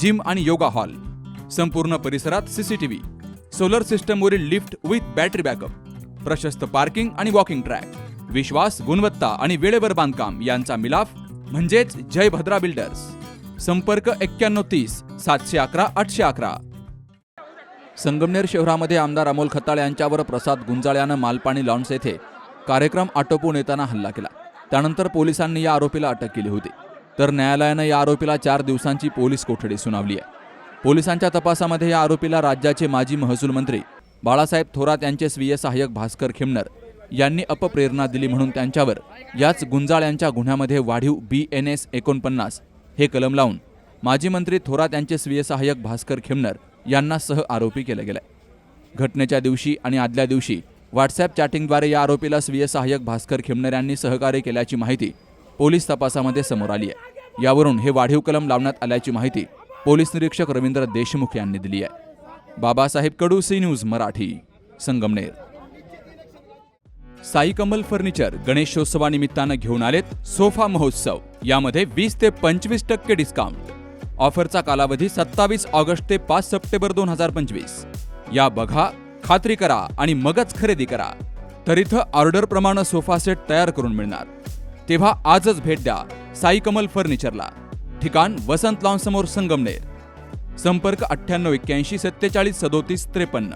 Gym आणि yoga hall. संपूर्ण परिसरात सीसीटीव्ही सोलर सिस्टमवरील लिफ्ट विथ बॅटरी बॅकअप. प्रशस्त पार्किंग आणि वॉकिंग ट्रॅक. विश्वास गुणवत्ता आणि वेळेवर बांधकाम यांचा मिलाफ म्हणजेच जय भद्रा बिल्डर्स. संपर्क एक्क्याण्णव तीस सातशे अकरा आठशे अकरा. संगमनेर शहरामध्ये आमदार अमोल खताळ यांच्यावर प्रसाद गुंजाळ्यानं मालपाणी लॉन्स येथे कार्यक्रम आटोपून येताना हल्ला केला. त्यानंतर पोलिसांनी या आरोपीला अटक केली होती. तर न्यायालयानं या आरोपीला चार दिवसांची पोलीस कोठडी सुनावली आहे. पोलिसांच्या तपासामध्ये या आरोपीला राज्याचे माजी महसूल मंत्री बाळासाहेब थोरात यांचे स्वीय सहाय्यक भास्कर खिमनर यांनी अपप्रेरणा दिली म्हणून त्यांच्यावर याच गुंजाळ यांच्या गुन्ह्यामध्ये वाढीव बी एन एस एकोणपन्नास हे कलम लावून माजी मंत्री थोरात यांचे स्वीय सहाय्यक भास्कर खिमनर यांना सह आरोपी केलं गेलं. घटनेच्या दिवशी आणि आदल्या दिवशी व्हॉट्सॲप चॅटिंगद्वारे या आरोपीला स्वीय सहाय्यक भास्कर खिमनर यांनी सहकार्य केल्याची माहिती पोलीस तपासामध्ये समोर आली आहे. यावरून हे वाढीव कलम लावण्यात आल्याची माहिती पोलीस निरीक्षक रवींद्र देशमुख यांनी दिली आहे. Babasaheb Kadu C news Marathi Sangamner. Sai Kamal furniture गणेशोत्सवानिमित्तानं घेऊन आलेत सोफा महोत्सव. यामध्ये वीस ते पंचवीस टक्के डिस्काउंट ऑफरचा कालावधी सत्तावीस ऑगस्ट ते पाच सप्टेंबर दोन हजार पंचवीस. या बघा खात्री करा आणि मगच खरेदी करा. तर इथं ऑर्डर प्रमाणे सोफा सेट तयार करून मिळणार. तेव्हा आजच भेट द्या साई कमल फर्निचरला. ठिकाण वसंत लॉन समोर संगमनेर. संपर्क अठ्ठ्याण्णव एक्क्याऐंशी सत्तेचाळीस सदोतीस त्रेपन्न.